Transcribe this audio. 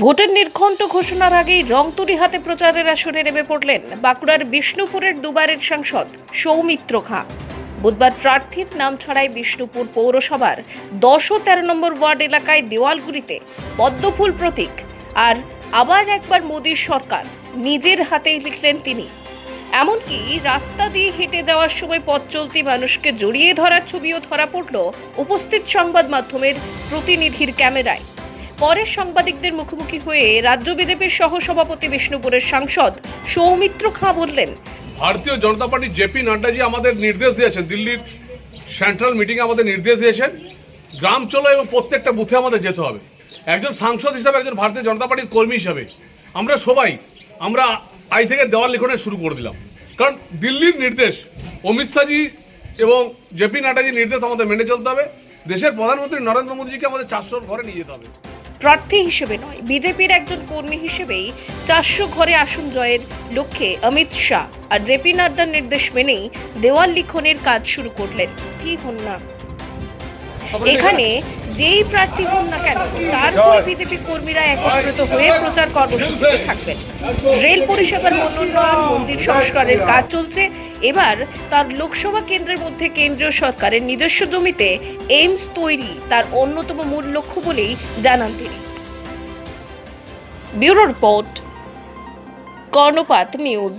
ভোটের নির্ঘণ্ট ঘোষণার আগেই রংতুরি হাতে প্রচারের আসরে নেমে পড়লেন বাঁকুড়ার বিষ্ণুপুরের দুবারের সাংসদ সৌমিত্র খাঁ। বুধবার প্রার্থীর নাম ছাড়াই বিষ্ণুপুর পৌরসভার দশ ও তেরো নম্বর ওয়ার্ড এলাকায় দেওয়ালগুলিতে পদ্মফুল প্রতীক আর আবার একবার মোদীর সরকার নিজের হাতেই লিখলেন তিনি। এমনকি রাস্তা দিয়ে হেঁটে যাওয়ার সময় পথ চলতি মানুষকে জড়িয়ে ধরার ছবিও ধরা পড়ল উপস্থিত সংবাদ মাধ্যমের প্রতিনিধির ক্যামেরায়। পরে সাংবাদিকদের মুখোমুখি হয়ে রাজ্য বিজেপির সহসভাপতি বিষ্ণুপুরের সাংসদ সৌমিত্র খাঁ বললেন, ভারতীয় জনতা পার্টি জেপি নাড্ডাজি আমাদের নির্দেশ দিয়েছেন, দিল্লির সেন্ট্রাল মিটিংয়ে আমাদের নির্দেশ দিয়েছেন, গ্রাম চলো এবং প্রত্যেকটা বুথে আমাদের যেতে হবে। একজন সাংসদ হিসাবে একজন ভারতীয় জনতা পার্টির কর্মী হিসাবে আমরা সবাই, আমরা আই থেকে দেওয়াল লিখনে শুরু করে দিলাম। কারণ দিল্লির নির্দেশ, অমিত শাহজি এবং জেপি নাড্ডাজির নির্দেশ আমাদের মেনে চলতে হবে। দেশের প্রধানমন্ত্রী নরেন্দ্র মোদীজিকে আমাদের চারশোর ঘরে নিয়ে যেতে হবে। প্রার্থী হিসেবে নয়, বিজেপির একজন কর্মী হিসেবেই চারশো ঘরে আসন জয়ের লক্ষ্যে অমিত শাহ। আর জেপি নাড্ডার নির্দেশ মেনেই দেওয়াল লিখনের কাজ শুরু করলেন হন না এখানে যেই প্রার্থী হন না কেন তার বিজেপি কর্মীরা একত্রিত হয়ে প্রচার কর্মসূচিতে থাকবেন। রেল পরিষেবার উন্নয়ন মন্দির সংস্কারের কাজ চলছে। এবার তার লোকসভা কেন্দ্রের মধ্যে কেন্দ্রীয় সরকারের নিজস্ব জমিতে এইমস তৈরি তার অন্যতম মূল লক্ষ্য বলেই জানান তিনি। Bureau report Karnapat news.